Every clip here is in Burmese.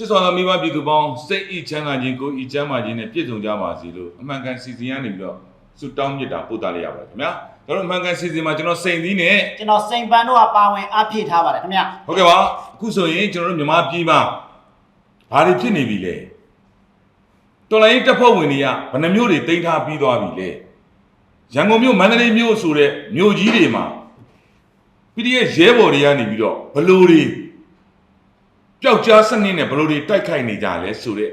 ချစ်စွာသောမိဘပြည်သူပေါင်းစိတ်ဤချမ်းသာခြင်းကိုဤချမ်းသာခြင်းနဲ့ပြည့်စုံကြပါစေလို့အမှန်ကန်စီစဉ်ရနေပြီးတော့ဆုတောင်းမြတ်တာပို့တာလိုက်ရပါတယ်ခင်ဗျာကျွန်တော်တို့အမှန်ကန်စီစဉ်မှာကျွန်တော်စိန်သီးနဲ့ကျွန်တော်စိန်ပန်းတို့ကပါဝင်အပြည့်ထားပါတယ်ခင်ဗျဟုတ်ကဲ့ပါအခုဆိုရင်ကျွန်တော်တို့မြန်မာပြည်မှာဘာတွေဖြစ်နေပြီလဲတော်လိုင်းတပ်ဖွဲ့ဝင်တွေကဘယ်နှမျိုးတွေတင်ထားပြီးသွားပြီလဲရန်ကုန်မြို့မန္တလေးမြို့ဆိုတဲ့မြို့ကြီးတွေမှာ PDF ရဲဘော်တွေကနေပြီးတော့ဘလို့တွေ ပျောက်ကြားစနစ်နဲ့ဘလို့တွေတိုက်ခိုက်နေကြလဲဆိုတဲ့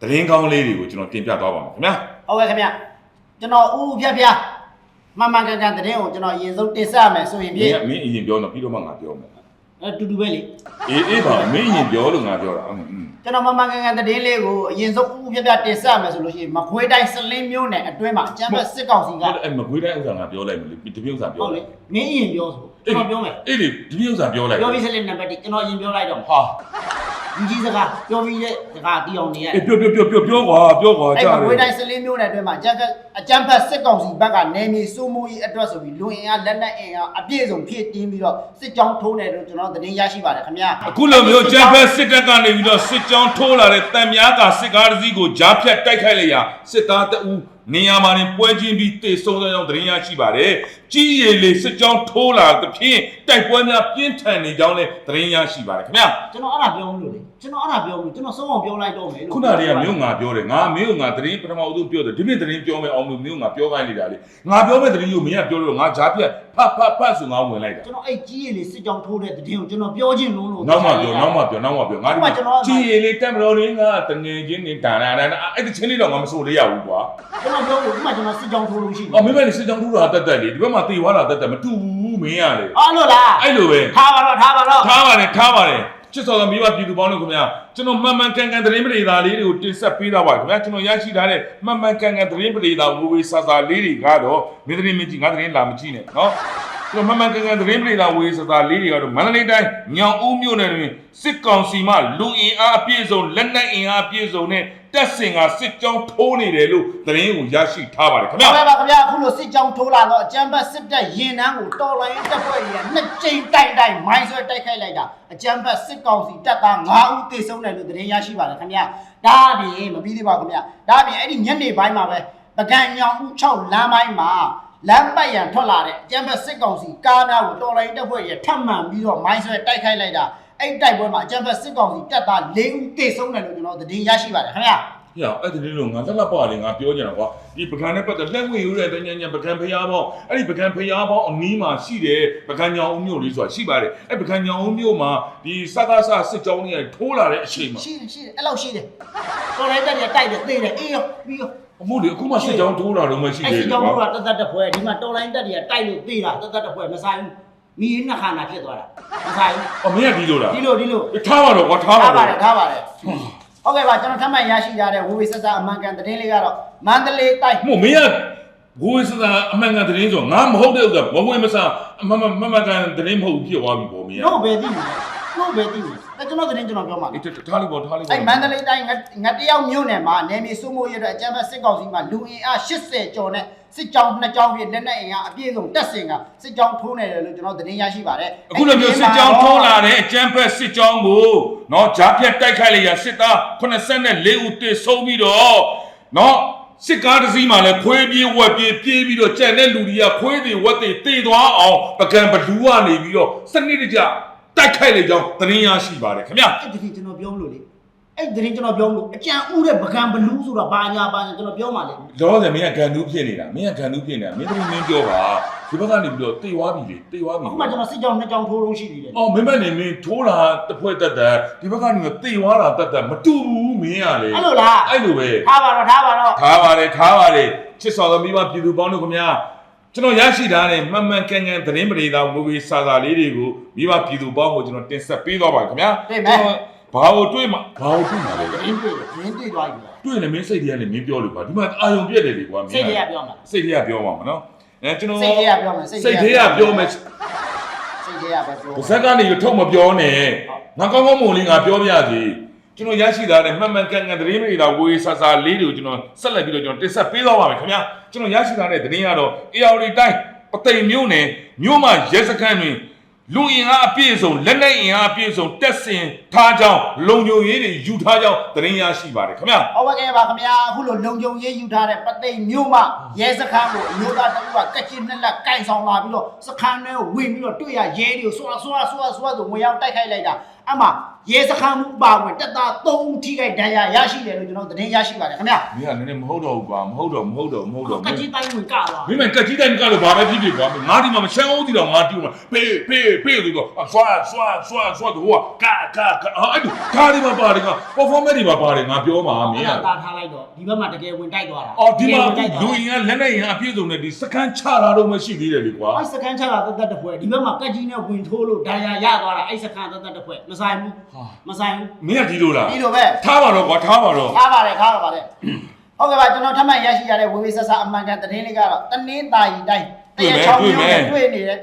သတင်းကောင်းလေးတွေကိုကျွန်တော်တင်ပြသွားပါမယ်ခင်ဗျာဟုတ်ကဲ့ခင်ဗျကျွန်တော်ဦးဦးဖြတ်ဖြတ်မှန်မှန်ကန်ကန်သတင်းကိုကျွန်တော်အရင်ဆုံးတင်ဆက်ရမယ်ဆိုရင်မဖြင့်င်းကမင်းအရင်ပြောတော့ပြီးတော့မှငါပြောမယ်အဲတူတူပဲလေအေးအေးပါမင်းအရင်ပြောလို့ငါပြောတာအင်းအင်း ကျွန်တော်မှန်မှန်ကန်ကန်သတင်းလေးကိုအရင်ဆုံးဦးဦးဖြတ်ဖြတ်တင်ဆက်ရမယ်ဆိုလို့ရှိရင်မခွေးတိုင်းစလင်းမျိုးနဲ့အတွင်းမှာအကြမ်းဖက်စစ်ကောင်စီကဟုတ်တယ်အဲ့မကွေးတိုင်းဥစ္စာငါပြောလိုက်မလို့တပြည့်ဥစ္စာပြောဟုတ်လိုလေက်မင်းအရင်ပြောဆိုကျွန်တော်ပြောမယ်အေးလေတပြည့်ဥစ္စာပြောလိုက်ပြောပြီးစလင်းနံပါတ်1ကျွန်တော်အရင်ပြောလိုက်တော့ဟာ ဒီကြီးစကားပြောပြီးတဲ့စကားတီးအောင်နေရအေးပြောပြောပြောပြောပြောကွာပြောကွာအဲ့ကြားမတယ်ကွေးတိုင်းစလင်းမျိုးနဲ့အတွင်းမှာအကြမ်းဖက်အကြမ်းဖက်စစ်ကောင်စီဘက်ကနေမြေစိုးမိုးရေးအတွက်ဆိုပြီးလူအင်အားလက်နက်အင်အားအပြည့်စုံဖြည့်တင်းပြီးတော့စစ်ကြောင်းထိုးနေတယ်လို့ကျွန်တော်သတင်းရရှိပါတယ်ခင်ဗျာအခုလိုမျိုးဂျမ်ဖက်စစ်တပ်ကနေပြီးတော့စစ်ကြောင်းထိုးလာတဲ့တံမြားကစစ်ကားတစ်စီးကိုကြားဖြတ်တိုက်ခိုက်လိုက်ရာစစ်သားတအူး နေရာမှာနေပွဲချင်းပြီးတေဆုံးသောကြောင့်သတင်းရရှိပါတယ်။ကြီးရည်လေးစစ်ကြောင်းထိုးလာသဖြင့်တိုက်ပွဲများပြင်းထန်နေကြောင်းလည်းသတင်းရရှိပါတယ်ခင်ဗျာကျွန်တော်အဲ့ဒါပြောမလို့လေ ကျွန်တော်အဲ့ဒါပြောမလို့ကျွန်တော်ဆုံးအောင်ပြောလိုက်တော့မယ်လို့ခုနတည်းကမြို့ငါပြောတယ်ငါမြို့ငါသတင်းပထမဦးဆုံးပြောတယ်ဒီနေ့သတင်းပြောမယ်အောင်လို့မြို့ငါပြောခိုင်းနေတာလေငါပြောမဲ့သတင်းကိုမင်းကပြောလို့ငါကြားဖြတ်ဖတ်ဖတ်ဖတ်ဆိုငါဝင်လိုက်တာကျွန်တော်အဲ့ကြီးရည်လေးစစ်ကြောင်းထိုးတဲ့သတင်းကိုကျွန်တော်ပြောချင်းလုံးလို့နောက်မှပြောနောက်မှပြောနောက်မှပြောငါဒီမှာကြီးရည်လေးတက်မလို့လေးငါတငယ်ချင်းနေတာနာနာအဲ့ဒီချင်းလေးတော့ငါမဆိုလေးရဘူးကွာကျွန်တော်ပြောလို့ဒီမှာကျွန်တော်စစ်ကြောင်းထိုးလို့ရှိတယ်အော်မင်းမလေးစစ်ကြောင်းထူတာတက်တက်လေးဒီဘက်မှာတေသွားတာတက်တက်မတူဘူးမင်းရလေအော်လို့လားအဲ့လိုပဲထားပါတော့ထားပါတော့ထားပါတယ်ထားပါတယ် ချစ်စော်သောမိဘပြည်သူပေါင်းတို့ခင်ဗျာကျွန်တော်မှန်မှန်ကန်ကန်သတင်းပရိသာလေးတွေကိုတင်ဆက်ပေးတော့ပါခင်ဗျာကျွန်တော်ရရှိထားတဲ့မှန်မှန်ကန်ကန်သတင်းပရိသာဝေဝေဆာဆာလေးတွေကတော့မင်းသတင်းမကြည့်ငါသတင်းလာမကြည့်နဲ့နော် ကျွန်တော်မှန်မှန်ကန်ကန်သတင်းပရိသာဝေဝေဆာဆာလေးတွေကတော့မန္တလေးတိုင်းညောင်ဦးမြို့နယ်တွင်စစ်ကောင်စီမှလူအင်အားအပြည့်စုံလက်နက်အင်အားအပြည့်စုံနဲ့တက်စင်ကစစ်ကြောင်းထိုးနေတယ်လို့သတင်းကိုရရှိထားပါတယ်ခင်ဗျာဟုတ်ကဲ့ပါခင်ဗျာအခုလိုစစ်ကြောင်းထိုးလာတော့အကြမ်းဖက်စစ်တပ်ရင်နှန်းကိုတော်လိုင်းတပ်ဖွဲ့ကြီးကနှစ်ကြိမ်တိုက်တိုက်မိုင်းဆွဲတိုက်ခိုက်လိုက်တာအကြမ်းဖက်စစ်ကောင်စီတပ်သား9ဦးသေဆုံးတယ်လို့သတင်းရရှိပါတယ်ခင်ဗျာဒါအပြင်မပြီးသေးပါဘူးခင်ဗျာဒါအပြင်အဲ့ဒီညနေပိုင်းမှာပဲပကံညောင်ဦး6လမ်းပိုင်းမှာ လမ်းပတ်ရန်ထွက်လာတဲ့အကြမ်းဖက်စစ်ကောင်စီကားများကိုတော်လိုင်းတပ်ဖွဲ့ကြီးထပ်မံပြီးတော့မိုင်းဆွဲတိုက်ခိုက်လိုက်တာအဲ့ဒီတိုက်ပွဲမှာအကြမ်းဖက်စစ်ကောင်စီတပ်သား4ဦးသေဆုံးတယ်လို့ကျွန်တော်သတင်းရရှိပါတယ်ခင်ဗျာ။ဟေ့အဲ့ဒီလိုငါလက်လက်ပါလေငါပြောကြတာကွာဒီပကံနဲ့ပတ်သက်လက်ဝင်ရတဲ့တញ្ញညံပကံဖျားပေါင်းအဲ့ဒီပကံဖျားပေါင်းအနီးမှာရှိတယ်ပကံညောင်ဦးမြို့လေးဆိုတာရှိပါတယ်အဲ့ပကံညောင်ဦးမြို့မှာဒီစကားဆစစ်ကြောင်းတွေထိုးလာတဲ့အချိန်မှာရှိတယ်ရှိတယ်အဲ့လောက်ရှိတယ်တော်လိုက်တက်တယ်တိုက်တယ်သေတယ်အေးရောပြီးရော အမို့လေအခုမှစစ်ကြောင်းထိုးလာတော့မှရှိအဲ့တယ်ဒီကြောင့်ကွာတို့ကတသက်တပွဲဒီမှာတော်လိုင်းတက်တွေကတိုက်လို့သေတာတသက်တပွဲမဆိုင်ဘူးမိရင်းနှခါနာဖြစ်သွားတာမဆိုင်ဘူးအမင်းကဒီလိုလားဒီလိုဒီလိုထားပါတော့ကွာထားပါထားပါတော့ တယ်ထားပါတယ်ဟုတ်ကဲ့ပါကျွန်တော်ထပ်မံရရှိထားတဲ့ဝေဝေဆက်ဆက်အမှန်ကန်သတင်းလေးကတော့မန္တလေးတိုက်မို့မင်းကဘိုးစသာအမှန်ကန်သတင်းဆိုငါမဟုတ်တဲ့ဥစ္စာဘဝင်မဆာအမှန်မှန်မှန်ကန်သတင်းမဟုတ်ဖြစ်သွားပြီပေါ့မင်းက တို့ပဲသိတယ်တို့ပဲသိတယ်အဲ ကျွန်တော်သတင်းကျွန်တော်ပြောမှာအေးထားလိုက်ပေါ့ထားလိုက်ပေါ့အဲ့မန္တလေးတိုင်းငငတယောက်မြို့နယ်မှာနယ်မြေစိုးမိုးရတဲ့အကြမ်းဖက်စစ်ကောင်စီမှာလူအင်အား80ကျော်နဲ့စစ်ကြောင်းနှစ်ကြောင်းပြည့်လက်နက်အင်အားအပြည့်စုံတက်စင်ကစစ်ကြောင်းထိုးနေတယ်လို့ကျွန်တော်သတင်းရရှိပါတယ်အခုလိုမျိုးစစ်ကြောင်းထိုးလာတဲ့အကြမ်းဖက်စစ်ကြောင်းကိုနော်ဂျားပြတ်တိုက်ခိုက်လိုက်ရစစ်သား84ဦးတေဆုံးပြီးတော့နော်စစ်ကားတစ်စီးမှလည်းခွေးပြေးဝက်ပြေးပြေးပြီးတော့ကြံတဲ့လူတွေကခွေးတွေဝက်တွေတေသွားအောင်ပကံဘလူးကနေပြီးတော့စနစ်တကျ တိုက်ခိုက်လိုက်ကြောင်းသတင်းရရှိပါတယ်ခင်ဗျအဲ့ဒီကျွန်တော်ပြောမလို့လေအဲ့ဒီသတင်းကျွန်တော်ပြောမလို့အကြံဥတဲ့ပကံဘလူးဆိုတာဘာညာဘာညာကျွန်တော်ပြောမှလေလောဆယ်မင်းကဂန်တူးဖြစ်နေတာမင်းကဂန်တူးဖြစ်နေတာမင်းတို့မင်းပြောပါဒီဘက်ကနေပြီးတော့တေသွားပြီလေတေသွားပြီအခုမှကျွန်တော်စစ်ကြောင်းနှစ်ကြောင်းထိုးလို့ရှိသေးတယ်အော်မင်းမနေမင်းထိုးလာတစ်ဖွဲ့တက်တက်ဒီဘက်ကနေတေသွားတာတက်တက်မတူဘူးမင်းကလေအဲ့လိုလားအဲ့လိုပဲထားပါတော့ထားပါတော့ထားပါတယ်ထားပါတယ်ချစ်စော်သောမိဘပြည်သူပေါင်းတို့ခင်ဗျာ ကျွန်တော်ရရှိထားတဲ့မှန်မှန်ကန်ကန်သတင်းပရိသတ်ဝေဝေစာစာလေးတွေကိုမိဘပြည်သူပေါင်းကိုကျွန်တော်တင်ဆက်ပေးသွားပါခင်ဗျာဘာလို့တွေးမှာဘာလို့တွေးမှာလဲရင်းတွေ့ရင်းတွေ့သွားပြီတွေးလည်းမင်းစိတ်တွေကလည်းမင်းပြောလို့ပါဒီမှာအာယုံပြက်တယ်လေကွာမင်းစိတ်တွေကပြောမှာစိတ်တွေကပြောပါမှာနော်အဲကျွန်တော်စိတ်တွေကပြောမယ်စိတ်စိတ်တွေကပြောမယ် စိတ်တွေကပဲပြောပါဇက်ကနေရထုတ်မပြောနဲ့ငါကောင်းကောင်းမွန်လေးငါပြောပြစီ ကျွန်တော်ရရှိထားတဲ့မှန်မှန်ကန်ကန်သတင်းတွေဒါဝေဆာဆာလေးတွေကိုကျွန်တော်ဆက်လက်ပြီးတော့ကျွန်တော်တင်ဆက်ပေးသွားပါမယ်ခင်ဗျာကျွန်တော်ရရှိထားတဲ့သတင်းကတော့ AR တိုင်းပသိမ်မြို့နယ်မြို့မှာရဲစခန်းတွင်လူအင်အားအပြည့်စုံလက်နက်အင်အားအပြည့်စုံတက်ဆင်ထားကြောင်းလုံခြုံရေးတွေယူထားကြောင်းသတင်းရရှိပါတယ်ခင်ဗျာဟုတ်ပါကဲပါခင်ဗျာအခုလိုလုံခြုံရေးယူထားတဲ့ပသိမ်မြို့မှာရဲစခန်းကိုအမျိုးသားတအုပ်ကကက်ချင်နဲ့လက်ကင်ဆောင်လာပြီးတော့စခန်းထဲကိုဝင်ပြီးတော့တွေ့ရရဲတွေကိုဆွာဆွာဆွာဆွာဆိုဝင်ရောက်တိုက်ခိုက်လိုက်တာ အမှရဲစခန်းမှုပါဝင်တက်တာ၃ဦးထိခိုက်ဒဏ်ရာရရှိတယ်လို့ကျွန်တော်သတင်းရရှိပါတယ်ခင်ဗျာမင်းကလည်းနည်းနည်းမဟုတ်တော့ဘူးကွာမဟုတ်တော့မဟုတ်တော့မဟုတ်တော့ကက်ချင်တိုင်းဝင်ကသွားမင်းမကကြီးတိုင်းကတော့ဘာပဲဖြစ်ဖြစ်ကွာငါဒီမှာမချမ်းအောင်ဒီတော့ငါတူမှာပေးပေးပေးလို့တော့ဆွာဆွာဆွာဆွာတော့ကာကာကာအဲ့ဒီကာဒီမှာပါတယ်က performance တွေမှာပါတယ်ငါပြောမှာမင်းကတာထားလိုက်တော့ဒီဘက်မှာတကယ်ဝင်တိုက်သွားတာအော်ဒီမှာဝင်တိုက်လူသွားအင်ကလက်နဲ့အင်ကအပြည့်စုံနဲ့ဒီစကန်ချတာတော့မရှိသေးတယ်လေကွာအဲ့စကန်ချတာတက်တက်တပွဲဒီဘက်မှာကက်ကြီးနဲ့ဝင်ထိုးလို့ဒဏ်ရာရသွားတာအဲ့စကန်တက်တက်တပွဲမဆိုင်ဘူးဟာမဆိုင်ဘူးမင်းကဒီလိုလားဒီလိုပဲထားပါတော့ကွာထားပါတော့ထားပါတယ်ထားပါပါတယ်ဟုတ်ကဲ့ပါကျွန်တော်ထပ်မံရရှိရတဲ့ဝေဝေဆက်ဆက်အမှန်ကန်သတင်းလေးကတော့တနင်းတာရီတိုင်းတွေ့နေတဲ့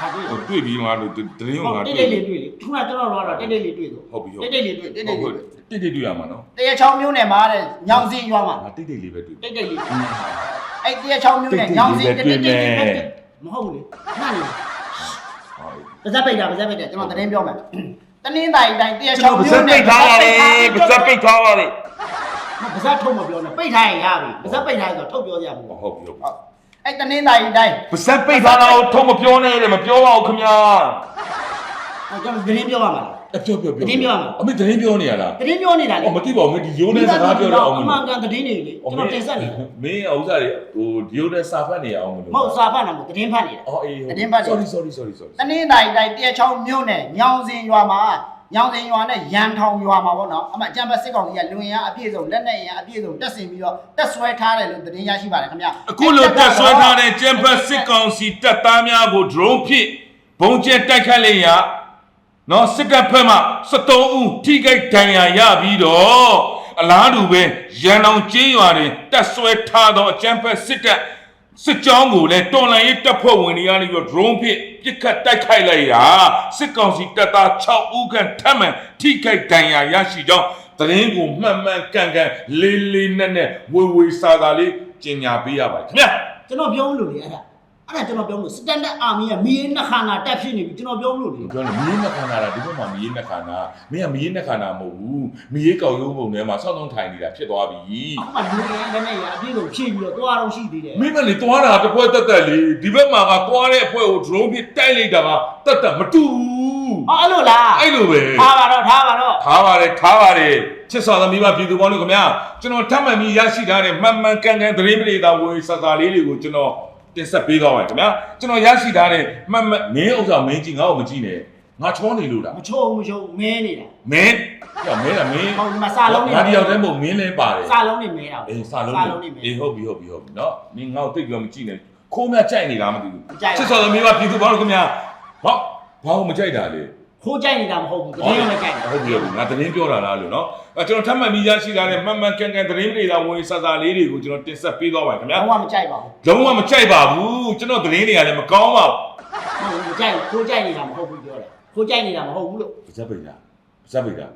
ဟာတွေ့ဟိုတွေ့ပြီးငါတို့တရင်ဟုတ်ငါတိတွေ့တ်တိတ်လေးတွေ့လေခုနကျွန်တော်တော့တိတ်တိတ်လေးတွေ့လို့ဟုတ်ပြီဟုတ်တိတ်တိတ်လေးတွေ့တိတ်တိတ်လေးတွေ့တိတ်တိတ်တွေ့ရမှာနော်တရချောင်းမျိုးနဲ့မှာတဲ့ညောင်စင်းရွာမှာငါတိတ်တိတ်လေးပဲတွေ့တိတ်တိတ်လေးအဲ့တရချောင်းမျိုးနဲ့ညောင်စင်းတိတ်တိတ်လေးမဟုတ်ဘူးလေခဏနေဟုတ် ပါဇက်ပိတ်တာပါဇက်ပိတ်တာကျွန်တော်သတင်းပြောမယ်တနင်းတာရီတိုင်းတရကျွန်ချောတော်င်းပါမျိုးစက်နဲ့ပိတ်ထားပါလေပါစက်ပိတ်ထားပါလေပါဇက်ထုတ်မပြောနဲ့ပိတ်ထားရင်ရပြီပါဇက်ပိတ်ထားရင်ဆိုထုတ်ပြောရမှာဟုတ်ပြီဟုတ်ပြီအဲ့တနင်းတာရီတိုင်းပါစက်ပိတ်ထားတာကိုထုံမပြောနဲ့လေမပြောပါဘူးခင်ဗျာကျွန်တော်သတင်းပြောရမှာ အပြောပြောပြောသတင်းပြောရမှာအမေသတင်းပြောနေရလားသတင်းပြောနေတာလေအော်မသိပါဘူးမင်းဒီရိုးနဲ့စကားပြောတော့အောင်မအလို့မှန်ကန်သတင်းတွေလေကျွန်တော်တင်ဆက်နေတာမင်းဥစ္စာတွေဟိုဒီရိုးနဲ့စာဖတ်နေရအောင်မလို့မဟုတ်စာဖတ်တာမဟုတ်သတင်းဖတ်နေတာအော်အေးသတင်းပတ်နေ sorry sorry sorry sorry တနင်္သာရီတိုင်းတရချောင်းမြို့နယ်ညောင်စင်ရွာမှာညောင်စင်ရွာနဲ့ရန်ထောင်ရွာမှာပေါ့နော်အမှအကြံပတ်စစ်ကောင်စီကလူဝင်ရအပြည့်စုံလက်နဲ့ရအပြည့်စုံတက်ဆင်ပြီးတော့တက်ဆွဲထားတယ်လို့သတင်းရရှိပါတယ်ခင်ဗျအခုလိုတက်ဆွဲထားတဲ့ကျန်းဖတ်စစ်ကောင်စီတပ်သားများကို drone ဖြင့်ဘုံကျဲတိုက်ခတ်လေရာ နော်စစ်တပ်ဖက်မှ73ဦးထိခိုက်ဒဏ်ရာရပြီးတော့အလားတူပဲရန်အောင်ကျေးရွာတွင်တက်ဆွဲထားသောအကျန်းဖက်စစ်တပ်စစ်ကြောင်းကိုလည်းတော်လန်ရေးတပ်ဖွဲ့ဝင်တွေကနေပြီးတော့ drone ဖြင့်ပစ်ခတ်တိုက်ခိုက်လိုက်ရာစစ်ကောင်စီတပ်သား6ဦးခန့်ထပ်မံထိခိုက်ဒဏ်ရာရရှိကြောင်းသတင်းကိုမှန်မှန်ကန်ကန်လေးလေးနက်နက်ဝေဝေစာစာလေးကျင်ညာပေးရပါတယ်ခင်ဗျာကျွန်တော်ပြောမလို့လေအဲ့ဒါ အဲ့ဒါကျွန်တော်ပြောမလို့စတန်ဒတ်အာမီကမီးနှခါနာတက်ဖြစ်နေပြီကျွန်တော်ပြောမလို့လေပြောနေမီးနှခန္ဓာလားဒီဘက်မှာမီးနှခန္ဓာမင်းကမီးနှခန္ဓာမဟုတ်ဘူးမီးကောက်ရုံးပုံထဲမှာဆောင်းဆောင်းထိုင်နေတာဖြစ်သွားပြီအခုမှလူဝင်လက်နဲ့ရအပြည့်စုံဖြည့်ပြီးတော့သွားတော့ရှိသေးတယ်မင်းမလေးသွားတာတစ်ဖွဲတက်တက်လေးဒီဘက်မှာကသွားတဲ့အဖွဲကို drone ဖြင့်တိုက်လိုက်တာကတက်တက်မတူဘူးဟောအဲ့လိုလားအဲ့လိုပဲထားပါတော့ထားပါတော့ထားပါတယ်ထားပါတယ်ချစ်စွာသမီးမပြည်သူပေါင်းတို့ခင်ဗျာကျွန်တော်ထပ်မံပြီးရရှိထားတဲ့မှန်မှန်ကန်ကန်သတင်းပရိသတ်ဝေစာစာလေးတွေကိုကျွန်တော် တင်ဆက်ပေးကောင်းပါခင်ဗျာကျွန်တော်ရရှိထားတဲ့မှတ်မှတ်မင်းဥစ္စာမင်းကြီးငါ့ကိုမကြည့်နဲ့ငါချောနေလို့တာမချိုးဘူးမချိုးဘူးမဲနေတာမင်းကြောက်မင်းလားမင်းဟောဒီမှာစာလုံးနေငါဒီရောက်တဲ့ပုံမင်းလဲပါတယ်စာလုံးနေမဲတာအေးစာလုံးနေအေးဟုတ်ပြီဟုတ်ပြီဟုတ်ပြီနော်မင်းငါ့ကိုတိတ်ပြောမကြည့်နဲ့ခိုးမြကြိုက်နေလားမသိဘူးချစ်စော်သမီးကပြည်သူဘာလို့ခင်ဗျာဟောဘာလို့မကြိုက်တာလဲ ခိုးကြိုက်နေတာမဟုတ်ဘူးတကယ်ရောလည်းကြိုက်တယ်ဟုတ်ပြီဟုတ်ပြီငါသတင်းပြောတာလားလို့နော်အဲကျွန်တော်ထပ်မံပြီးရရှိလာတဲ့မှန်မှန်ကန်ကန်သတင်းတွေသာဝင်စာစာလေးတွေကိုကျွန်တော်တင်ဆက်ပေးသွားပါခင်ဗျာဘာမှမကြိုက်ပါဘူးလုံးဝမကြိုက်ပါဘူးကျွန်တော်သတင်းတွေကလည်းမကောင်းပါဘူးမဟုတ်ဘူးကြိုက်ခိုးကြိုက်နေတာမဟုတ်ဘူးပြောတယ်ခိုးကြိုက်နေတာမဟုတ်ဘူးလို့ပါဇက်ပိတ်တာပါဇက်ပိတ်တာ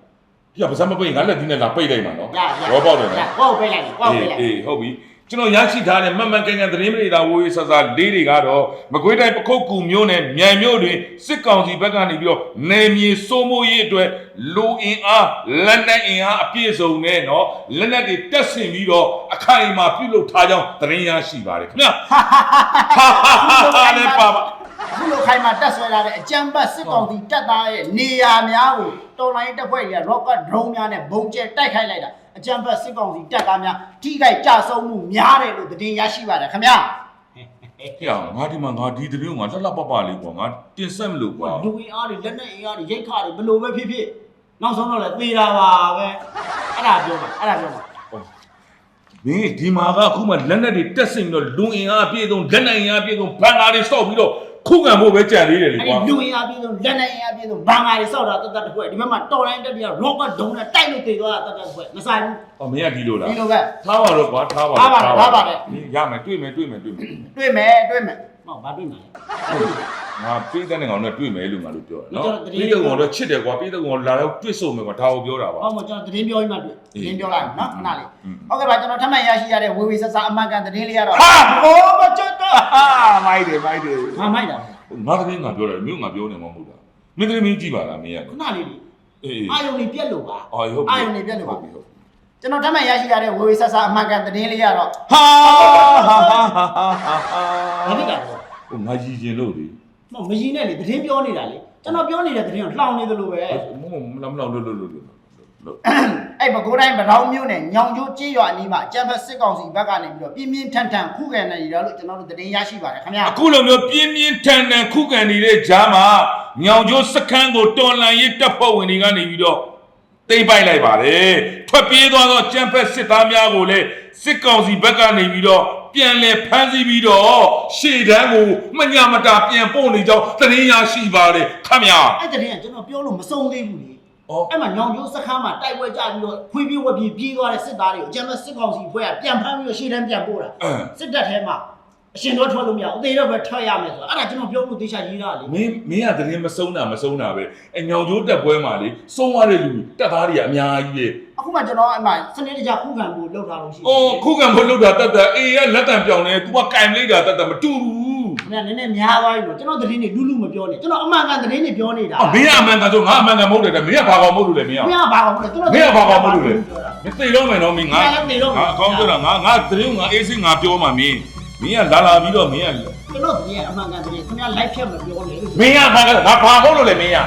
ပြပါဇက်မပိတ်ငါလက်ဒီနဲ့လာပိတ်လိုက်မှာနော်ရရရောပေါက်တယ်ရနော်ကောက်ပေးလိုက်ကောက်ပေးလိုက်အေးဟုတ်ပြီ ကျွန်တော်ရရှိထားတဲ့မှန်မှန်ကန်ကန်သတင်းမတွေသာဝိုးရေးဆဆလေးတွေကတော့မကွေးတိုင်းပခုတ်ကူမြို့နယ်မြန်မြို့တွင်စစ်ကောင်စီဘက်ကနေပြီးတော့နယ်မြေစိုးမိုးရေးအတွက်လူအင်အားလက်နက်အင်အားအပြည့်စုံနဲ့နော်လက်နက်တွေတက်ဆင်ပြီးတော့အခိုင်အမာပြုလုပ်ထားကြောင်းသတင်းရရှိပါတယ်ခင်ဗျာဟာဟာဟာဟာလည်းပါပါ ခုလိုခိုင်မှာတက်ဆွဲလာတဲ့အကြံပတ်စစ်ကောင်စီတက်သားရဲ့နေရာများကိုတော်လိုင်းတပ်ဖွဲ့တွေက rocket drone များနဲ့ဘုံကျဲတိုက်ခိုက်လိုက်တာအကြံပတ်စစ်ကောင်စီတက်သားများထိခိုက်ကြဆုံးမှုများတယ်လို့သတင်းရရှိပါတယ်ခင်ဗျာဟေ့ငါဒီမှာငါဒီသတင်းကိုငါလှလှပပလေးကွာငါတင်ဆက်မလို့ကွာလူဝင်အားတွေလက်နက်အင်အားတွေရိတ်ခါတွေဘယ်လိုပဲဖြစ်ဖြစ်နောက်ဆုံးတော့လည်းသေတာပါပဲအဲ့ဒါပြောပါအဲ့ဒါပြောပါမင်းဒီမှာကအခုမှလက်နက်တွေတက်ဆင်ပြီးတော့လူအင်အားအပြည့်စုံလက်နက်အင်အားအပြည့်စုံဘန်ကာတွေစောက်ပြီးတော့ ခုခံဖို့ပဲကြံသေးတယ်လေအဲ့ကွာဒီလူဝင်အားပြည့်စုံလက်နက်အင်အားပြည့်စုံဘန်ကာတွေစောက်တာတတ်တတ်တစ်ခွက်ဒီဘက်မှာတော်လိုင်းတက်ပြီးတော့ rocket drone နဲ့တိုက်လို့သေသွားတာတတ်တတ်တစ်ခွက်မဆိုင်ဘူး။အော်မင်းကဒီလိုလားဒီလိုပဲ။ထားပါတော့ကွာထားပါထားပါတော့ထားပါတော့မင်းရမယ်တွေ့မယ်တွေ့မယ်တွေ့မယ်တွေ့မယ်တွေ့မယ်ဟောဘာတွေ့မှာလဲ။ငါပေးတဲ့ကောင်နဲ့တွေ့မယ်လို့ငါတို့ပြောတယ်နော်ကျွန်တော်။သတင်းပေးတဲ့ကောင်တော့ချစ်တယ်ကွာပေးတဲ့ကောင်လာတော့တွေ့ဆုံမယ်ကွာဒါကိုပြောတာပါ ဟောမကျွန်တော်သတင်းပြောပြီးမှတွေ့အေးသတင်းပြောလိုက်နော်ခဏလေးอืมဟုတ်ကဲ့ပါကျွန်တော်ထပ်မံရရှိရတဲ့ဝေဝေဆက်ဆက်အမှန်ကန်သတင်းလေးကတော့ဟာဟောမချွတ်တော့။ဟာ မိုက်တယ်မိုက်တယ်ငါမိုက်တာ။ငါသတင်းငါပြောတယ်မြို့ငါပြောနေမှာမဟုတ်တာမင်းသတင်းမင်းကြည့်ပါလားမင်းရခုနလေးလေအေးအေးအာယုံလေးပြက်လို့ပါအော်ဟုတ်ပြီအာယုံလေးပြက်လို့ပါဟုတ်ပြီဟုတ်ပြီကျွန်တော်တတ်မှတ်ရရှိလာတဲ့ဝေဝေဆဆအမှန်ကန်သတင်းလေးကတော့ဟာဟာဟာဟာဟာဘာဖြစ်တာလဲဟိုငါရည်ကျင်လို့လေမမကြီးနဲ့လေသတင်းပြောနေတာလေကျွန်တော်ပြောနေတဲ့သတင်းကိုလှောင်နေသလိုပဲမမမလောက်မလောက်လို့လို့လို့လို့ အဲ့ဘကိုးတိုင်းဗတောင်းမြို့နယ်ညောင်ကျိုးကြေးရွာအနီးမှာအကြံဖက်စစ်ကောင်စီဘက်ကနေပြီးတော့ပြင်းပြင်းထန်ထန်ခုခံနေရလို့ကျွန်တော်တို့သတင်းရရှိပါတယ်ခင်ဗျာအခုလိုမျိုးပြင်းပြင်းထန်ထန်ခုခံနေတဲ့ဂျားမှာညောင်ကျိုးစခန်းကိုတော်လန်ရေးတပ်ဖွဲ့ဝင်တွေကနေပြီးတော့တိမ့်ပိုက်လိုက်ပါတယ်ထွက်ပြေးသွားသောကြံဖက်စစ်သားများကိုလည်းစစ်ကောင်စီဘက်ကနေပြီးတော့ပြန်လဲဖမ်းဆီးပြီးတော့ရှေ့တန်းကိုမညာမတာပြန်ပို့နေကြောင်းသတင်းရရှိပါတယ်ခမညာအဲ့သတင်းကကျွန်တော်ပြောလို့မစုံသေးဘူးလေဩ အဲ့မှာညောင်ကျိုးစခန်းမှာတိုက်ပွဲကြပြီးတော့ခွေးပြေးဝက်ပြေးပြေးသွားတဲ့စစ်သားတွေကိုအကြံဖက်စစ်ကောင်စီဘွဲကပြန်ဖမ်းပြီးတော့ရှေ့တန်းပြန်ပို့တာအင်းစစ်တပ်ထဲမှာအရှင်တော့ထွက်လို့မရဘူးအသေးတော့ပဲထွက်ရမယ်ဆိုတော့အဲ့ဒါကျွန်တော်ပြောလို့တေချာရေးတာလေမင်းမင်းကသတင်းမစုံတာမစုံတာပဲအညောင်ကျိုးတက်ပွဲမှာလေစုံရတဲ့လူတက်သားတွေကအများကြီးပဲအခုမှကျွန်တော်အဲ့မှာစနစ်တကျခုခံဖို့လုပ်ထားလို့ရှိတယ်အော်ခုခံဖို့လုပ်တာတက်တက်အေးရလက်တံပြောင်းနေ तू ကကင်လိုက်တာတက်တက်မတူဘူး ခင်ဗျာနည်းနည်းများသွားပြီလို့ကျွန်တော်သတင်းတွေလူလူမပြောနဲ့ကျွန်တော်အမှန်ကန်သတင်းတွေပြောနေတာအော်မင်းကအမှန်ကန်ဆိုငါအမှန်ကန်မဟုတ်တယ်တဲ့မင်းကဘာကောင်မဟုတ်လို့လဲမင်းကခင်ဗျာဘာကောင်မလဲကျွန်တော်မင်းကဘာကောင်မဟုတ်လို့လဲမင်းသိတော့မယ်နော်မင်းငါငါလည်းသိတော့မယ်ငါအကောင်းပြောတာငါငါသတင်းငါအေးစိငါပြောမှာမင်းမင်းကလာလာပြီးတော့မင်းကကျွန်တော်သတင်းကအမှန်ကန်သတင်းခင်ဗျာ live ဖြတ်မပြောနဲ့လို့မင်းကမှန်ကန်ငါဘာဟုတ်လို့လဲမင်းက